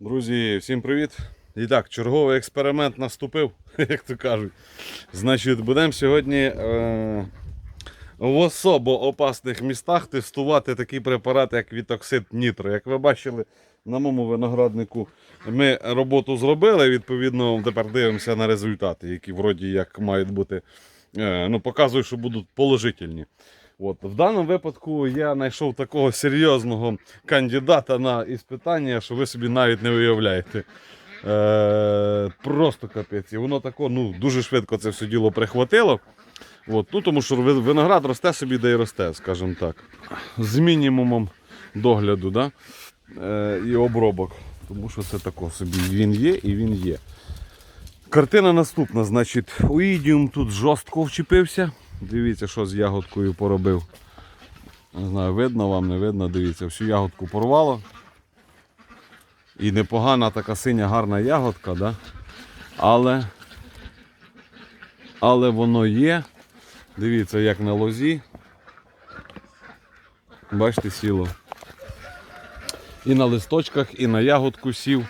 Друзі, всім привіт! І так, черговий експеримент наступив, як то кажуть. Значить, будемо сьогодні е, в особо опасних містах тестувати такий препарат, як Вітоксид Нітро. Як ви бачили на моєму винограднику, ми роботу зробили. Відповідно, тепер дивимося на результати, які вроді як мають бути. Е, ну, показують, що будуть положительні. От. В даному випадку я знайшов такого серйозного кандидата на іспитання, що ви собі навіть не уявляєте. Е, просто капець. І воно тако, ну, дуже швидко це все діло прихватило. От. Ну, тому що виноград росте собі, де й росте, скажімо так. З мінімумом догляду да? е, і обробок. Тому що це тако собі він є і він є. Картина наступна, значить, Уідіум тут жорстко вчепився. Дивіться, що з ягодкою поробив. Не знаю, видно вам, не видно, дивіться, всю ягодку порвало. І непогана така синя гарна ягодка, да? але, але воно є. Дивіться, як на лозі. Бачите, сіло. І на листочках, і на ягодку сів.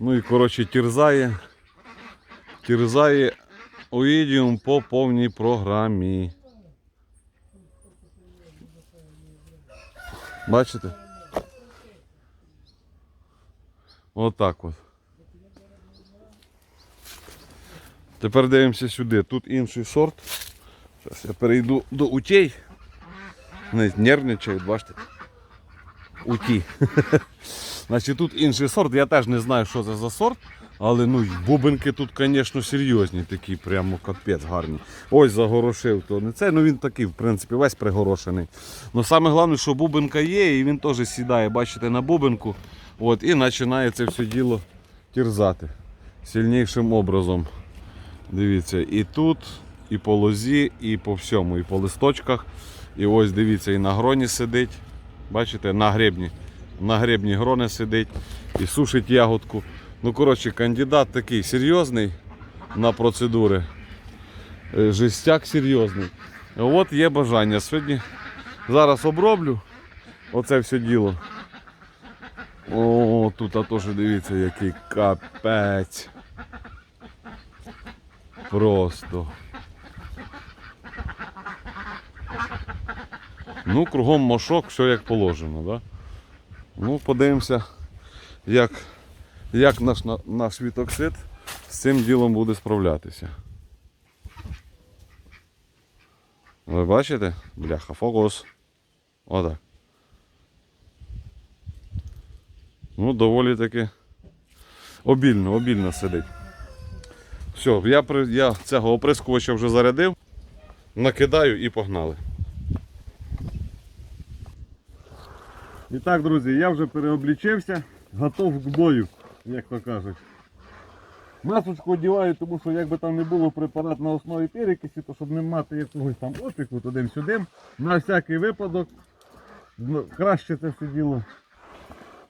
Ну і коротше тірзає. Тірзає Оїдіум по повній програмі. Бачите? Отак от. Тепер дивимося сюди. Тут інший сорт. Зараз я перейду до утей. Навіть нервничають, бачите? Уті. Значить, тут інший сорт. Я теж не знаю, що це за сорт. Але ну, бубенки тут, звісно, серйозні, такі прямо капець гарні. Ось загорошив, то не це. Ну він такий, в принципі, весь пригорошений. Ну саме головне, що бубенка є, і він теж сідає, бачите, на бубенку. От, і починає це все діло тірзати сильнішим образом. Дивіться, і тут, і по лозі, і по всьому, і по листочках. І ось дивіться, і на гроні сидить. Бачите, на гребні. На гребні грони сидить і сушить ягодку. Ну, коротше, кандидат такий серйозний на процедури. Е, Жестяк серйозний. От є бажання. Сьогодні зараз оброблю оце все діло. О, тут а теж дивіться, який капець. Просто. Ну, кругом мошок, все як положено, да? Ну, подивимося, як, як наш, наш вітоксид з цим ділом буде справлятися. Ви бачите? Бляха, фокус. Отак. Ну, доволі таки обільно, обільно сидить. Все, я, я цього оприскувача вже зарядив, накидаю і погнали. І так, друзі, я вже переоблічився, готов к бою, як то кажуть. Масочку одіваю, тому що якби там не було препарат на основі перекисі, то щоб не мати якогось там опіку туди-сюди, на всякий випадок ну, краще це все діло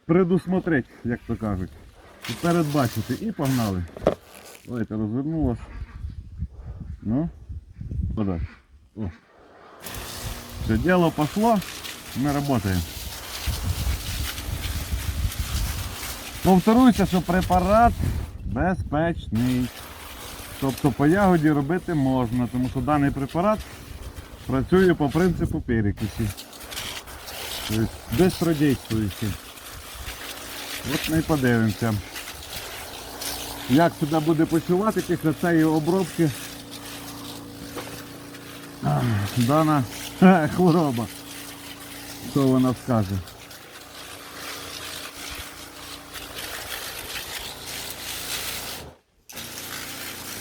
предусмотреть, як то кажуть. І передбачити. І погнали. Давайте розвернулась. Ну, подай. О. Все, дело пошло, ми працюємо. Повторюся, що препарат безпечний. Тобто по ягоді робити можна, тому що даний препарат працює по принципу перекисі. Тобто безпродействуючий. От ми і подивимося. Як себе буде почувати після цієї обробки дана хвороба. Що вона скаже?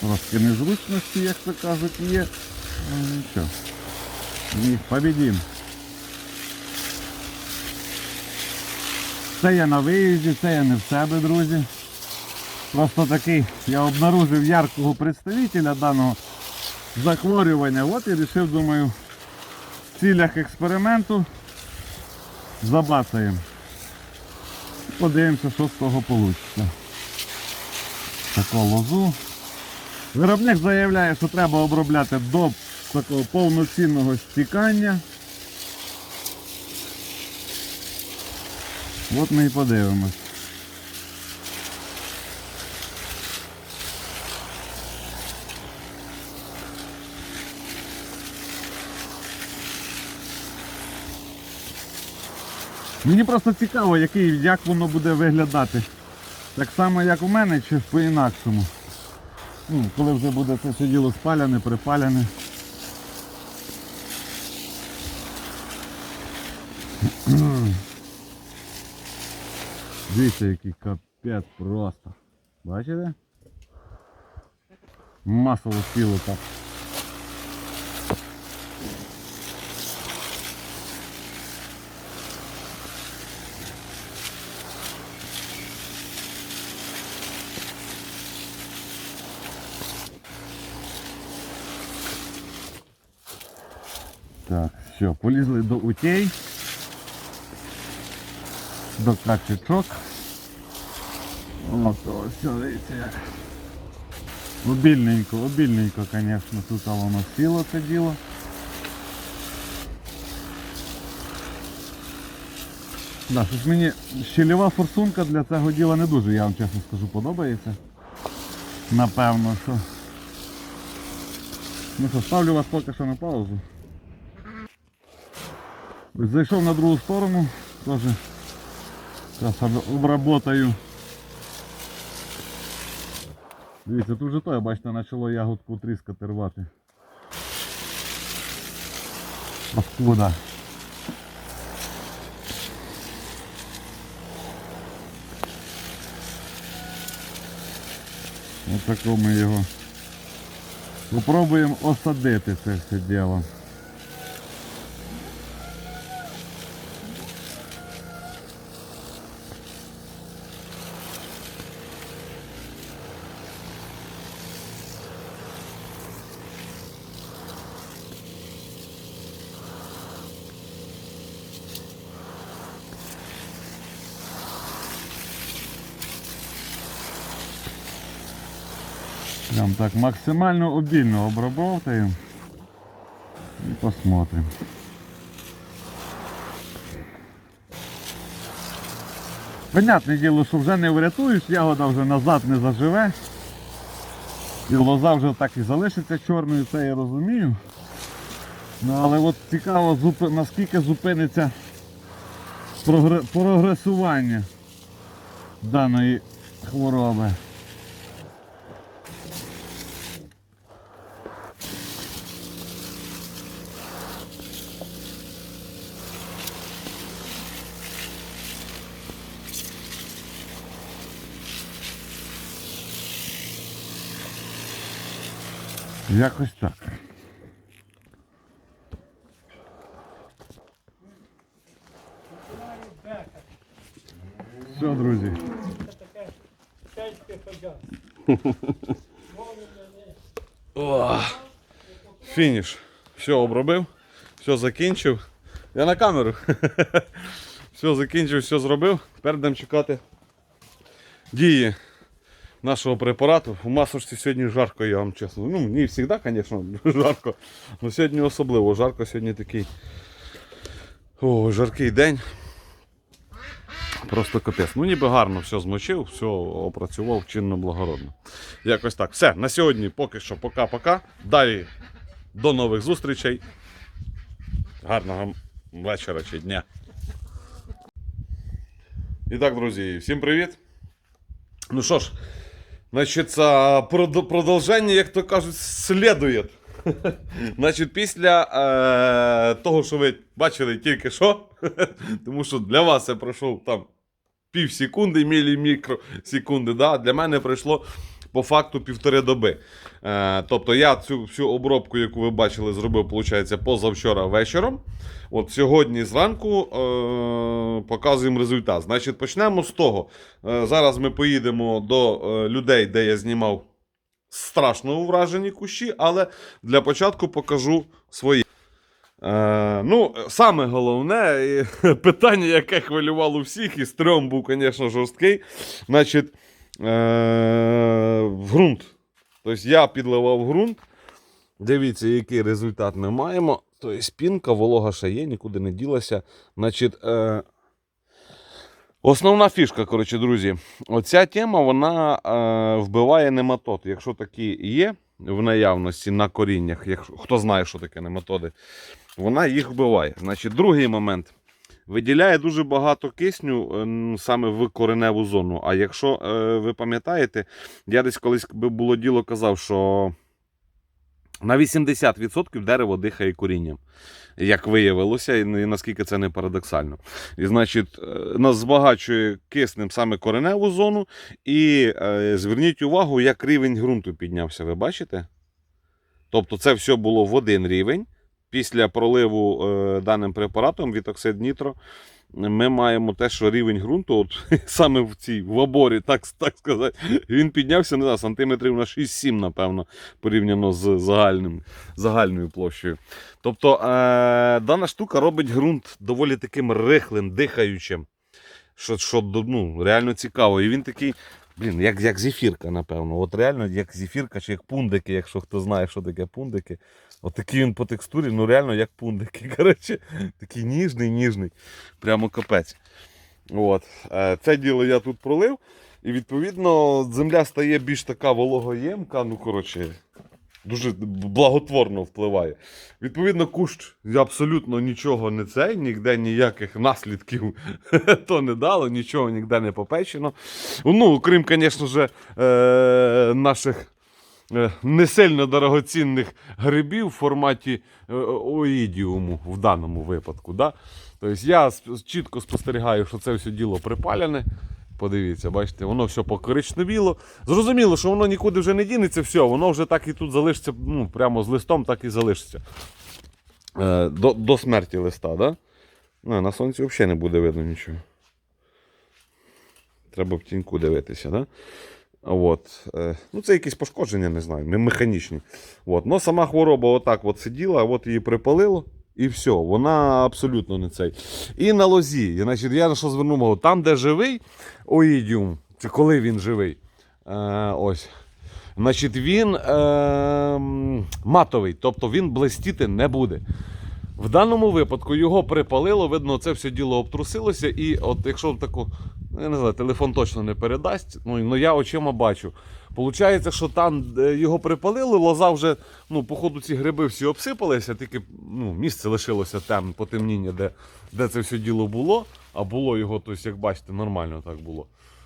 Трошки незручності, як то кажуть, є. Ну нічого. Їх побідім. Це я на виїзді, це я не в себе, друзі. Просто такий я обнаружив яркого представителя даного захворювання. От і вирішив, думаю, в цілях експерименту забацаємо. Подивимося, що з того вийде. Таку лозу. Виробник заявляє, що треба обробляти до такого повноцінного стікання. От ми і подивимось. Мені просто цікаво, який, як воно буде виглядати. Так само, як у мене, чи по-інакшому. Ну, коли вже буде це все діло спаляне, припаляне. Дивіться, який капець просто. Бачите? Масово сіло так. Так, все, полізли до утей, до качечок. О, то все, дивіться як. Обільненько, обільненько, звісно, тут воно сіло це діло. Да, щось мені щільова форсунка для цього діла не дуже, я вам чесно скажу, подобається. Напевно, що. Ну що, ставлю вас поки що на паузу. Зайшов на другу сторону, теж зараз обработаю. Дивіться, тут вже то, бачите, почало ягодку тріскати рвати. Откуда? Ось тако ми його попробуємо осадити це все діло. Прям так максимально обильно обработаем и посмотрим. Понятне діло, що вже не врятуєш, ягода вже назад не заживе. І лоза вже так і залишиться чорною, це я розумію. Ну, але от цікаво, наскільки зупиниться прогресування даної хвороби. Якось так. Все, друзі. О, фініш. Все обробив, все закінчив. Я на камеру. Все закінчив, все зробив. Тепер будемо чекати дії нашого препарату. У масочці сьогодні жарко, я вам чесно. Ну, не завжди, звісно, жарко. Але сьогодні особливо жарко, сьогодні такий о, жаркий день. Просто капець. Ну ніби гарно все змочив, все опрацював чинно благородно. Якось так. Все, на сьогодні поки що пока-пока. Далі до нових зустрічей. Гарного вечора чи дня. І так, друзі, всім привіт. Ну що ж, значить, прод- продовження, як то кажуть, слідує. Значить, після е, того, що ви бачили тільки що, тому що для вас я пройшов там пів секунди, мілімікросекунди, да? для мене пройшло по факту півтори доби. Е, тобто я цю всю обробку, яку ви бачили, зробив, виходить, позавчора вечором. От сьогодні зранку е, показуємо результат. Значить, почнемо з того. Е, зараз ми поїдемо до е, людей, де я знімав страшно вражені кущі, але для початку покажу свої. Е, ну, саме головне питання, яке хвилювало всіх, і стрьом був, звісно, жорсткий. Значить, в ґрунт. Тобто я підливав ґрунт. Дивіться, який результат ми маємо. Тобто спінка, волога ще є, нікуди не ділася. Значить, е, Основна фішка, коротше, друзі, оця тема вона е, вбиває нематод. Якщо такі є в наявності на коріннях, якщо хто знає, що таке нематоди, вона їх вбиває. Значить, другий момент. Виділяє дуже багато кисню ем, саме в кореневу зону. А якщо е, ви пам'ятаєте, я десь колись було діло казав, що на 80% дерево дихає корінням. Як виявилося, і наскільки це не парадоксально. І значить, е, нас збагачує киснем саме кореневу зону. І е, зверніть увагу, як рівень ґрунту піднявся. Ви бачите? Тобто це все було в один рівень. Після проливу е, даним препаратом вітоксид нітро ми маємо те, що рівень ґрунту, от саме в цій в оборі, так, так сказати, він піднявся не знаю, сантиметрів на 6-7, напевно, порівняно з загальним, загальною площею. Тобто е, дана штука робить ґрунт доволі таким рихлим, дихаючим, що, що ну, реально цікаво. І він такий. Блін, як, як зефірка, напевно. От реально як зефірка чи як пундики, якщо хто знає, що таке пундики. От такий він по текстурі, ну реально як пундики. Коротше, такий ніжний, ніжний. Прямо капець. От. Е, Це діло я тут пролив. І відповідно земля стає більш така вологоємка. Ну, коротше, дуже благотворно впливає. Відповідно, кущ абсолютно нічого не цей, ніде ніяких наслідків то не дало, нічого ніде не попечено. Ну, окрім, звісно е, наших не сильно дорогоцінних грибів в форматі е, оїдіуму в даному випадку. Да? Тобто я чітко спостерігаю, що це все діло припалене. Подивіться, бачите, воно все покоричневіло. Зрозуміло, що воно нікуди вже не дінеться, все, воно вже так і тут залишиться, ну, прямо з листом так і залишиться. Е, до, до смерті листа, да? Ну, на сонці взагалі не буде видно нічого. Треба в тіньку дивитися, да? От. Е, ну, це якісь пошкодження, не знаю, механічні. От. Ну, сама хвороба отак от сиділа, от її припалило. І все, вона абсолютно не цей. І на лозі. Я, значить, я на що звернув увагу? Там, де живий оїдіум, це коли він живий. Е, ось. Значить, він е, матовий, тобто він блистіти не буде. В даному випадку його припалило, видно, це все діло обтрусилося, і от якщо таку, я не знаю, телефон точно не передасть, ну, ну я очима бачу. Получається, що там його припалили, лоза вже, ну, по ходу ці гриби всі обсипалися, тільки ну, місце лишилося там, потемніння, де, де це все діло було, а було його, тобто, як бачите, нормально так було.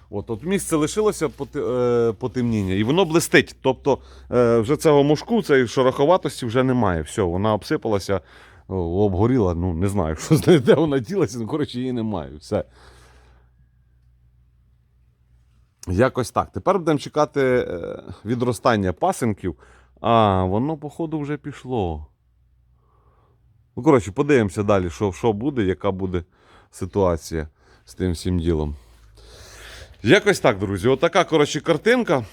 От, от місце лишилося е, потемніння, і воно блистить. Тобто е, вже цього мушку, цієї шероховатості вже немає. Все, вона обсипалася, обгоріла, ну не знаю, що де вона ділася, ну коротше, її немає. Все. Якось так. Тепер будемо чекати е, відростання пасинків. А, воно, походу, вже пішло. Ну, коротше, подивимося далі, що, що буде, яка буде ситуація з тим всім ділом. Якось так, друзі. Отака, коротше, картинка.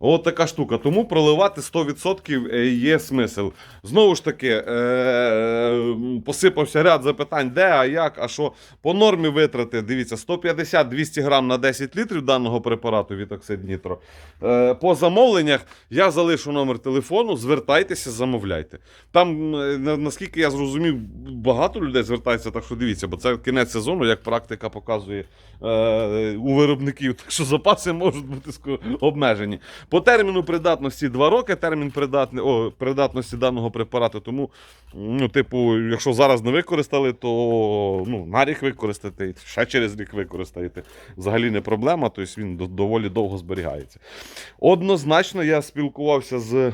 От така штука. Тому проливати 100% є смисл. Знову ж таки, е- посипався ряд запитань, де, а як, а що. По нормі витрати, дивіться, 150-200 грам на 10 літрів даного препарату Вітоксид Нітро. Е- по замовленнях я залишу номер телефону, звертайтеся, замовляйте. Там, е, наскільки я зрозумів, багато людей звертається, так що дивіться, бо це кінець сезону, як практика показує е- у виробників. Так що запаси можуть бути обмежені. По терміну придатності 2 роки, термін придатни, о, придатності даного препарату. Тому, ну, типу, якщо зараз не використали, то ну, на рік використати, ще через рік використаєте. Взагалі не проблема, тобто він доволі довго зберігається. Однозначно, я спілкувався з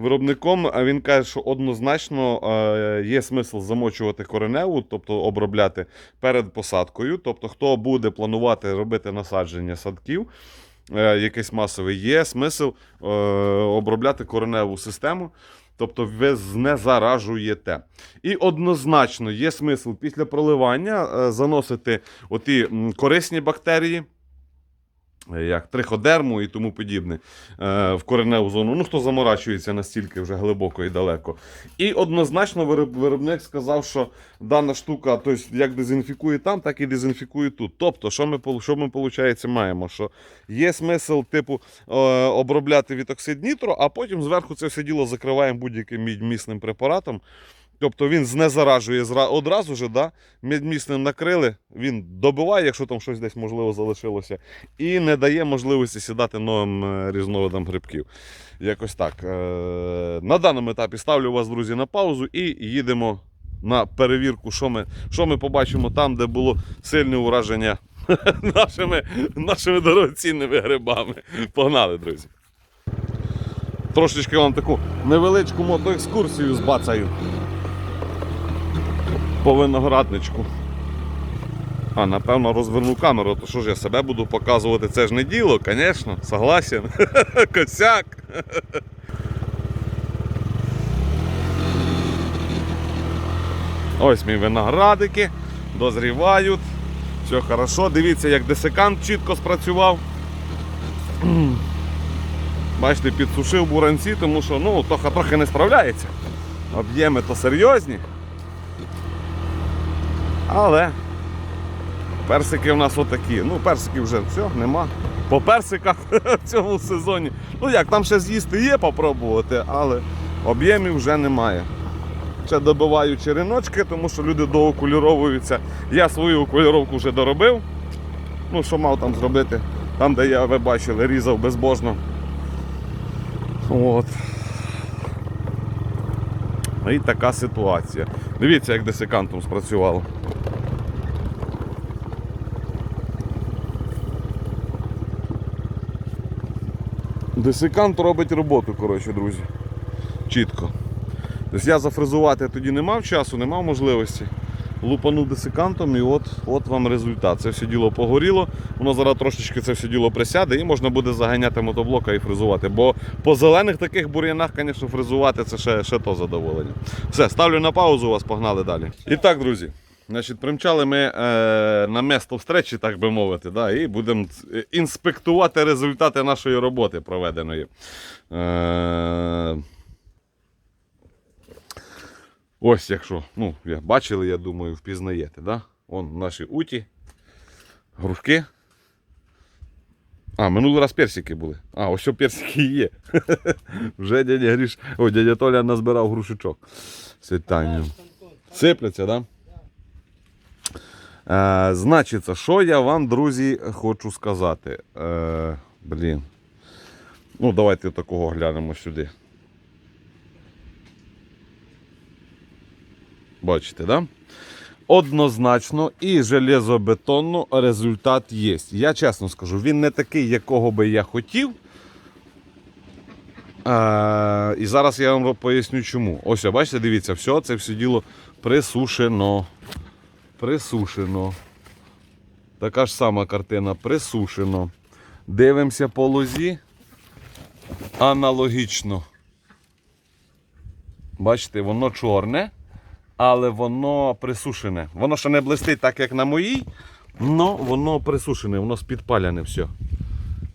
виробником, він каже, що однозначно е, є смисл замочувати кореневу, тобто обробляти перед посадкою. Тобто, хто буде планувати робити насадження садків, якийсь масовий, є смисл е, обробляти кореневу систему. Тобто ви не заражуєте. І однозначно є смисл після проливання е, заносити оті корисні бактерії, е, як триходерму і тому подібне, е, в кореневу зону. Ну, хто заморачується настільки вже глибоко і далеко. І однозначно виробник сказав, що дана штука, тобто, як дезінфікує там, так і дезінфікує тут. Тобто, що ми, що ми виходить, маємо? Що є смисл, типу, е, обробляти вітоксид нітро, а потім зверху це все діло закриваємо будь-яким мідмісним препаратом. Тобто він знезаражує одразу ж, да? мідмісним накрили, він добиває, якщо там щось десь можливо залишилося, і не дає можливості сідати новим е, різновидам грибків. Якось так. Е, На даному етапі ставлю вас, друзі, на паузу і їдемо на перевірку, що ми, що ми побачимо там, де було сильне ураження нашими, нашими дорогоцінними грибами. Погнали, друзі. Трошечки вам таку невеличку мотоекскурсію збацаю. По виноградничку. А, напевно, розверну камеру, то що ж я себе буду показувати, це ж не діло, звісно, согласен. Косяк. Ось мій виноградики, дозрівають. Все хорошо. Дивіться, як десикант чітко спрацював. Бачите, підсушив буранці, тому що ну, тоха трохи не справляється. Об'єми то серйозні. Але персики в нас отакі. Ну, персики вже все, нема. По персиках в цьому сезоні. Ну як, там ще з'їсти є попробувати, але об'ємів вже немає. Ще добиваю череночки, тому що люди доокуліровуються. Я свою окуліровку вже доробив. Ну, що мав там зробити? Там, де я, ви бачили, різав безбожно. От. І така ситуація. Дивіться, як десикантом спрацювало. Десикант робить роботу, коротше, друзі. Чітко. Тобто я зафрезувати тоді не мав часу, не мав можливості. Лупанув десикантом і от, от вам результат. Це все діло погоріло, воно зараз трошечки це все діло присяде і можна буде заганяти мотоблока і фрезувати. Бо по зелених таких бур'янах, звісно, фрезувати це ще, ще то задоволення. Все, ставлю на паузу, вас погнали далі. І так, друзі. Значить, примчали ми е, на место встречі, так би мовити, да, і будемо е, інспектувати результати нашої роботи проведеної. Е, Ось якщо, ну, бачили, я думаю, впізнаєте, да? Вон наші уті, грушки. А, минулий раз персики були. А, ось що персики є. Вже дядя Гріш, ой, дядя Толя назбирав грушечок. Світанням. Сипляться, так? Да? Е, значиться, що я вам, друзі, хочу сказати. Е, блін. Ну, давайте такого глянемо сюди. Бачите, да? Однозначно і железобетонно результат є. Я чесно скажу, він не такий, якого би я хотів. А, і зараз я вам поясню чому. Ось, бачите, дивіться, все, це все діло присушено. Присушено. Така ж сама картина присушено. Дивимося по лозі. Аналогічно. Бачите, воно чорне але воно присушене. Воно ще не блистить так, як на моїй, але воно присушене, воно спідпаляне все.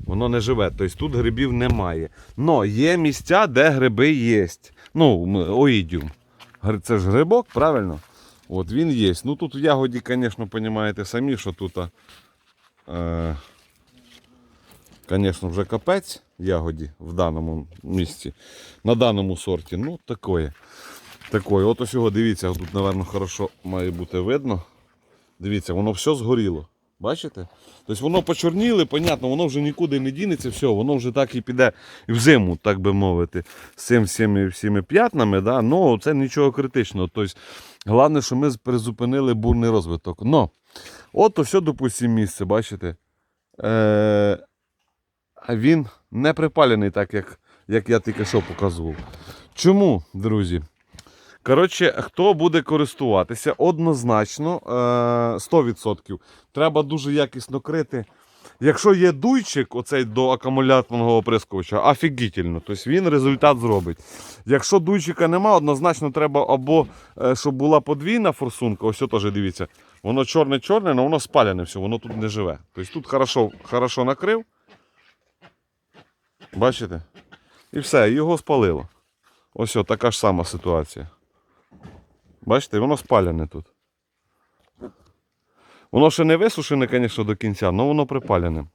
Воно не живе. Тобто тут грибів немає. Но є місця, де гриби є. Ну, оїдіум. Це ж грибок, правильно? От він є. Ну тут в ягоді, звісно, розумієте самі, що тут. Е, вже капець ягоді в даному місці, на даному сорті. Ну, такое. Такої. От ось його, дивіться, тут, напевно, хорошо має бути видно. Дивіться, воно все згоріло. Бачите? Тобто воно почорніле, понятно, воно вже нікуди не дінеться, все, воно вже так і піде в зиму, так би мовити, з цим всіми, всіми п'ятнами, да? ну це нічого критичного. Тобто, головне, що ми призупинили бурний розвиток. Но, от ось, допустимо, місце, бачите? Е- він не припалений так, як, як я тільки що показував. Чому, друзі? Коротше, хто буде користуватися, однозначно е, 100%. Треба дуже якісно крити. Якщо є дуйчик, оцей до акумуляторного оприскувача, офігітельно, тобто він результат зробить. Якщо дуйчика нема, однозначно треба або е, щоб була подвійна форсунка, ось теж дивіться, воно чорне-чорне, але воно спаляне все, воно тут не живе. Тобто тут хорошо, хорошо накрив. Бачите? І все, його спалило. Ось така ж сама ситуація. Бачите, воно спаляне тут. Воно ще не висушене, звісно, до кінця, але воно припалене.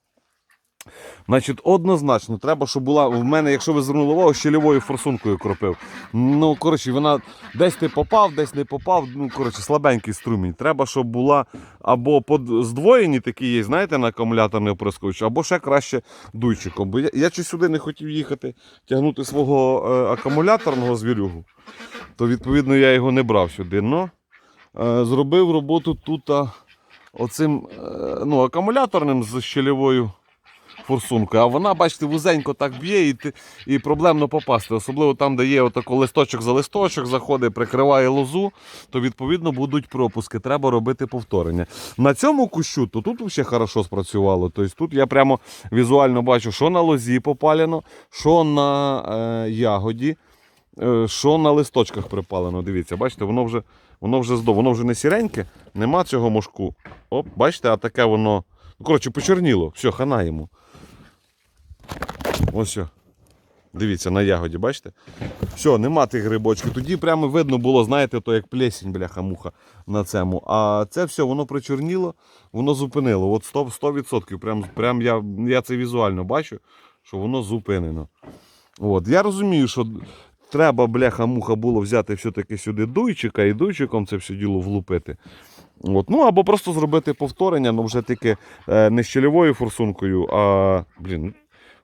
Значить, однозначно, треба, щоб була в мене, якщо ви звернули увагу, щільовою форсункою кропив. Ну, коротше, вона десь ти попав, десь не попав. Ну, коротше, слабенький струмінь. Треба, щоб була або под... здвоєні такі є, знаєте, на акумуляторний оприскувач, або ще краще дуйчиком. Бо я, я чи сюди не хотів їхати, тягнути свого е, акумуляторного звірюгу, то відповідно я його не брав сюди. Но е, зробив роботу тут а, оцим е, ну, акумуляторним з щелевою форсункою. А вона, бачите, вузенько так б'є і, і проблемно попасти. Особливо там, де є отако листочок за листочок, заходить, прикриває лозу, то відповідно будуть пропуски. Треба робити повторення. На цьому кущу, то тут взагалі хорошо спрацювало. Тобто тут я прямо візуально бачу, що на лозі попалено, що на е, ягоді. Е, що на листочках припалено. Дивіться, бачите, воно вже, воно вже здо, воно вже не сіреньке, нема цього мошку. Оп, бачите, а таке воно. Ну, коротше, почорніло. Все, хана йому. Ось. о. Дивіться, на ягоді, бачите? Все, нема тих грибочків. Тоді прямо видно було, знаєте, то як плесінь, бляха-муха на цьому. А це все, воно причорніло, воно зупинило. От 100%. 100%. Прям, прям я, я це візуально бачу, що воно зупинено. От. Я розумію, що треба, бляха-муха, було взяти все-таки сюди дуйчика і дуйчиком це все діло влупити. От. Ну, або просто зробити повторення, ну вже тільки е, не щелевою форсункою, а блін,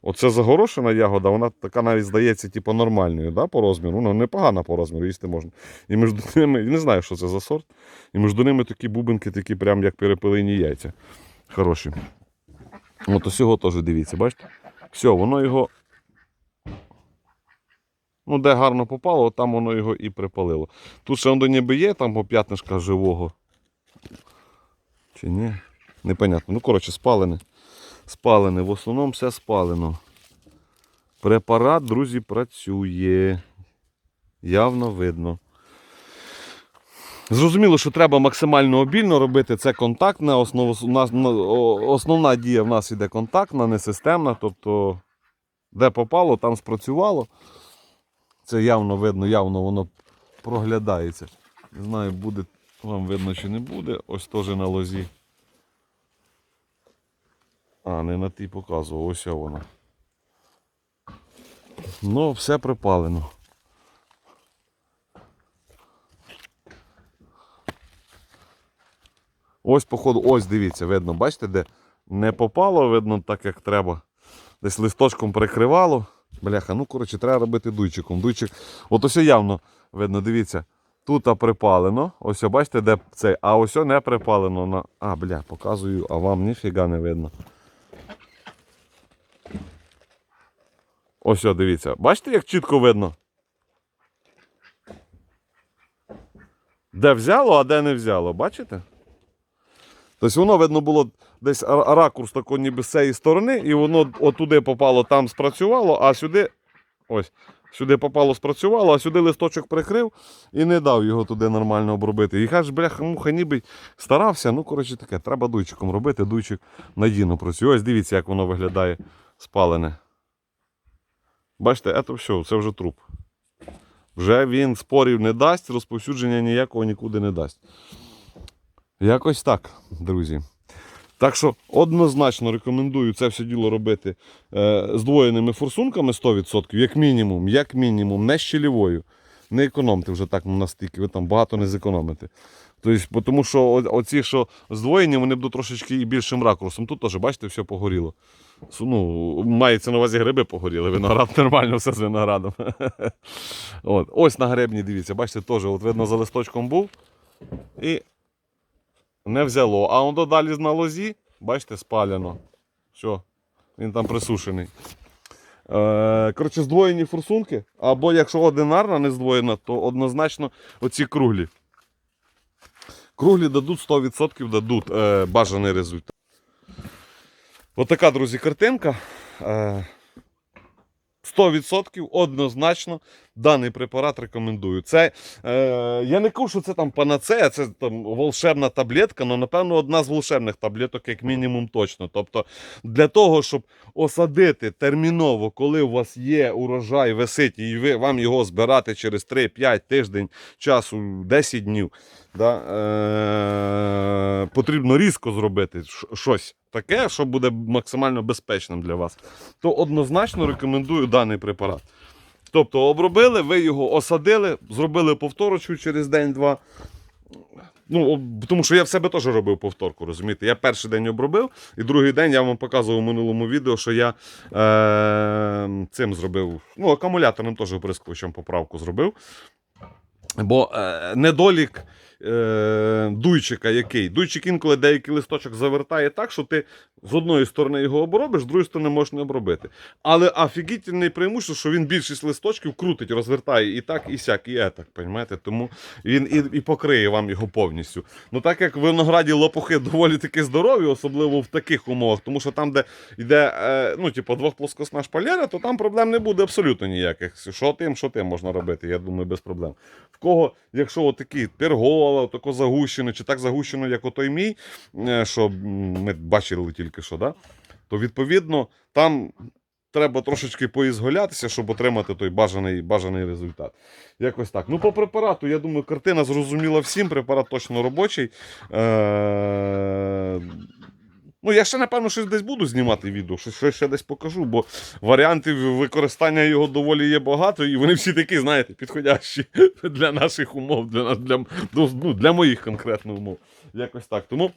оце загорошена ягода, вона така навіть здається, типу, нормальною да, по розміру. Ну, непогана по розміру, їсти можна. І між ними, не знаю, що це за сорт. І між ними такі бубенки, такі прям як перепилені яйця. Хороші. От ось його теж дивіться, бачите? Все, воно його Ну, де гарно попало, там воно його і припалило. Тут ще воно ніби є, там п'ятнишка живого. Чи ні? Непонятно. Ну, коротше, спалене. Спалене. В основному все спалено. Препарат, друзі, працює. Явно видно. Зрозуміло, що треба максимально обільно робити. Це контактна. Основна дія в нас іде контактна, не системна. Тобто, де попало, там спрацювало. Це явно видно, явно воно проглядається. Не знаю, буде вам видно чи не буде. Ось теж на лозі. А, не на тій показував, ось вона. Ну, все припалено. Ось, походу, ось дивіться, видно, бачите, де не попало, видно так, як треба. Десь листочком прикривало. Бляха, ну коротше, треба робити дуйчиком. Дуйчик. От ось явно видно, дивіться. Тут припалено. Ось бачите, де цей, а ось не припалено. На... А, бля, показую, а вам ніфіга не видно. Ось дивіться. Бачите, як чітко видно? Де взяло, а де не взяло, бачите? Тобто воно, видно, було десь ракурс такий ніби з цієї сторони, і воно отуди попало, там спрацювало, а сюди. Ось. Сюди попало, спрацювало, а сюди листочок прикрив і не дав його туди нормально обробити. І каже, бляха, муха ніби старався. Ну, коротше таке, треба дуйчиком робити, дуйчик надійно працює. Ось дивіться, як воно виглядає спалене. Бачите, це все, це вже труп. Вже він спорів не дасть, розповсюдження ніякого нікуди не дасть. Якось так, друзі. Так що однозначно рекомендую це все діло робити е, здвоєними форсунками 100%, як мінімум, як мінімум, не щелівою. Не економте вже так настільки, ви там багато не зекономите. Тобто, тому що оці, що здвоєні, вони будуть трошечки і більшим ракурсом. Тут теж, бачите, все погоріло. Ну, мається на увазі гриби погоріли, виноград нормально все з виноградом. От. Ось на гребні, дивіться, бачите, теж от видно за листочком був і не взяло. А воно далі на лозі, бачите, спалено. Все, він там присушений. Е, коротше, здвоєні форсунки, або якщо одинарна не здвоєна, то однозначно оці круглі. Круглі дадуть 100% дадуть е, бажаний результат. Отака, друзі, картинка. Е, 100% однозначно даний препарат рекомендую. Це, е, я не кажу, що це там панацея, це там волшебна таблетка, але напевно одна з волшебних таблеток, як мінімум, точно. Тобто, для того, щоб осадити терміново, коли у вас є урожай, висить, і ви, вам його збирати через 3-5 тиждень часу, 10 днів, да, е, потрібно різко зробити щось таке, що буде максимально безпечним для вас, то однозначно рекомендую даний препарат. Тобто обробили, ви його осадили, зробили повторочку через день-два. Ну, тому що я в себе теж робив повторку, розумієте? Я перший день обробив, і другий день я вам показував у минулому відео, що я е- цим зробив. Ну, акумуляторним теж оприскувачем поправку зробив. Бо е, недолік е, дуйчика який. Дуйчик інколи деякий листочок завертає так, що ти з одної сторони його обробиш, з другої сторони можеш не обробити. Але офігітельний преимущество, що він більшість листочків крутить, розвертає і так, і сяк, і етак. Понімаєте? Тому він і, і покриє вам його повністю. Ну так як в винограді лопухи доволі таки здорові, особливо в таких умовах, тому що там, де йде е, ну, типу, двохплоскосна шпалера, то там проблем не буде абсолютно ніяких. Що тим, що тим можна робити, я думаю, без проблем. В кого, якщо отакі пергола, тако загущено, чи так загущено, як отой мій, е, що ми бачили тільки що, да? то відповідно там. Треба трошечки поізголятися, щоб отримати той бажаний, бажаний результат. Якось так. Ну, по препарату, я думаю, картина зрозуміла всім. Препарат точно робочий. Е- Ну, я ще, напевно, щось десь буду знімати відео, щось, щось ще десь покажу, бо варіантів використання його доволі є багато, і вони всі такі, знаєте, підходящі для наших умов, для, для, ну, для моїх конкретно умов. Якось так. Тому.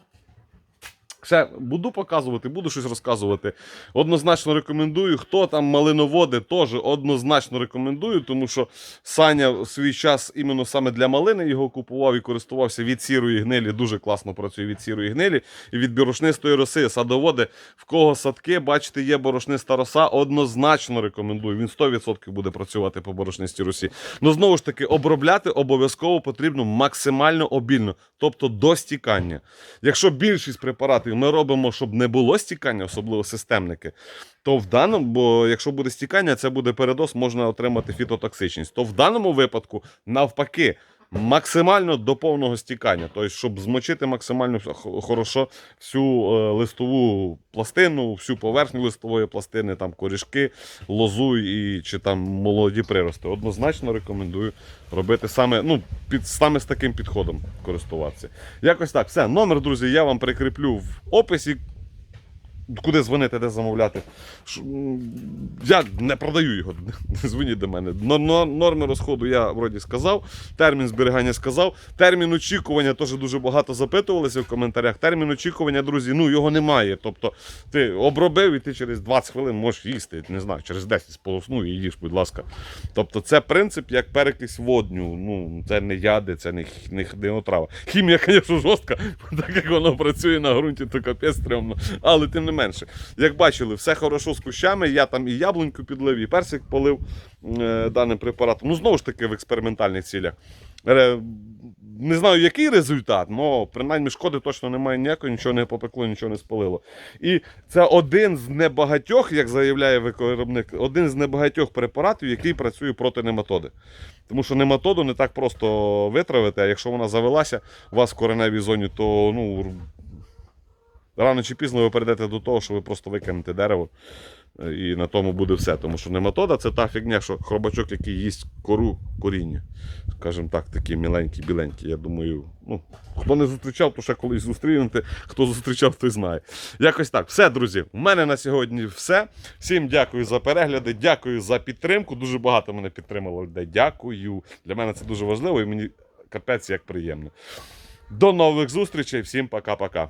Ще буду показувати, буду щось розказувати. Однозначно рекомендую. Хто там малиноводи, теж однозначно рекомендую, тому що Саня в свій час іменно саме для малини його купував і користувався від сірої гнилі. Дуже класно працює від сірої гнилі і від борошнистої роси. Садоводи, в кого садки, бачите, є борошниста роса, однозначно рекомендую. Він 100% буде працювати по борошнистій росі. Ну знову ж таки, обробляти обов'язково потрібно максимально обільно, тобто до стікання. Якщо більшість препаратів ми робимо, щоб не було стікання, особливо системники, то в даному, бо якщо буде стікання, це буде передоз, можна отримати фітотоксичність. То в даному випадку, навпаки, максимально до повного стікання. Тобто, щоб змочити максимально хорошо всю е, листову пластину, всю поверхню листової пластини, там корішки, лозу і чи там молоді прирости. Однозначно рекомендую робити саме, ну, під, саме з таким підходом користуватися. Якось так. Все, номер, друзі, я вам прикріплю в описі. Куди дзвонити, де замовляти. Я не продаю його. Дзвоніть до мене. Но- но- Норми розходу я вроді сказав. Термін зберігання сказав. Термін очікування теж дуже багато запитувалися в коментарях. Термін очікування, друзі, ну його немає. Тобто ти обробив і ти через 20 хвилин можеш їсти. Не знаю, через 10 сполоснув і їж, будь ласка. Тобто це принцип як перекись водню. Ну, це не яди, це не, не, не отрава. Хімія, звісно, жорстка, так як воно працює на ґрунті, то капець стрьомно. Але тим не менше, як бачили, все хорошо з кущами. Я там і яблуньку підлив, і персик полив е, даним препаратом. Ну, знову ж таки, в експериментальних цілях. Не знаю, який результат, але принаймні шкоди точно немає ніякої, нічого не попекло, нічого не спалило. І це один з небагатьох, як заявляє виробник, один з небагатьох препаратів, який працює проти нематоди. Тому що нематоду не так просто витравити, а якщо вона завелася у вас в кореневій зоні, то ну, рано чи пізно ви перейдете до того, що ви просто викинете дерево. е, І на тому буде все. Тому що нематода це та фігня, що хробачок, який їсть кору коріння. Скажімо так, такий міленький, біленький. Я думаю, ну, хто не зустрічав, то ще колись зустрінете. Хто зустрічав, той знає. Якось так. Все, друзі. У мене на сьогодні все. Всім дякую за перегляди, дякую за підтримку. Дуже багато мене підтримало людей. Дякую. Для мене це дуже важливо і мені капець як приємно. До нових зустрічей. Всім пока-пока.